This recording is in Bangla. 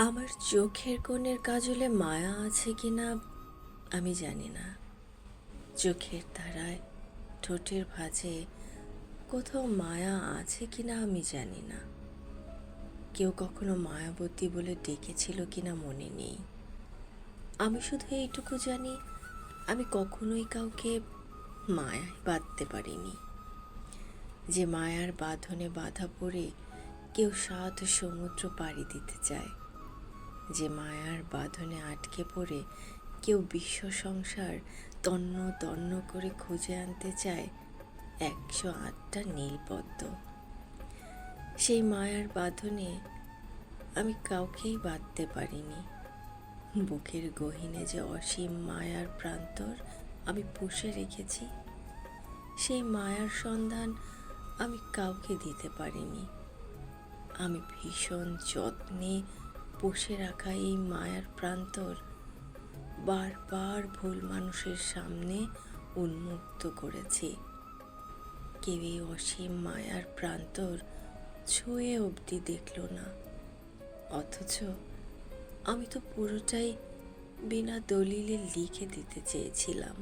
আমার চোখের কোণের কাজলে মায়া আছে কিনা, আমি জানি না। চোখের তারায়, ঠোঁটের ভাঁজে কোথাও মায়া আছে কিনা, আমি জানি না। কেউ কখনো মায়াবতী বলে ডেকেছিল কিনা, মনে নেই। আমি শুধু এইটুকু জানি, আমি কখনোই কাউকে মায়ায় বাঁধতে পারিনি। যে মায়ার বাঁধনে বাধা পড়ে কেউ সাত সমুদ্র পাড়ি দিতে চায়। যে মায়ার বাঁধনে আটকে পড়ে কেউ বিশ্ব সংসার তন্ন তন্ন করে খুঁজে আনতে চায় একশো আটটা নীলপদ্ম। সেই মায়ার বাঁধনে আমি কাউকেই বাঁধতে পারিনি। বুকের গহিনে যে অসীম মায়ার প্রান্তর আমি পুষে রেখেছি, সেই মায়ার সন্ধান আমি কাউকে দিতে পারিনি। আমি ভীষণ যত্নে পুষে রাখা এই মায়ার প্রান্তর বারবার ভুল মানুষের সামনে উন্মুক্ত করেছি। কেউ এই অসীম মায়ার প্রান্তর ছুঁয়ে অবধি দেখল না। অথচ আমি তো পুরোটাই বিনা দলিলে লিখে দিতে চেয়েছিলাম।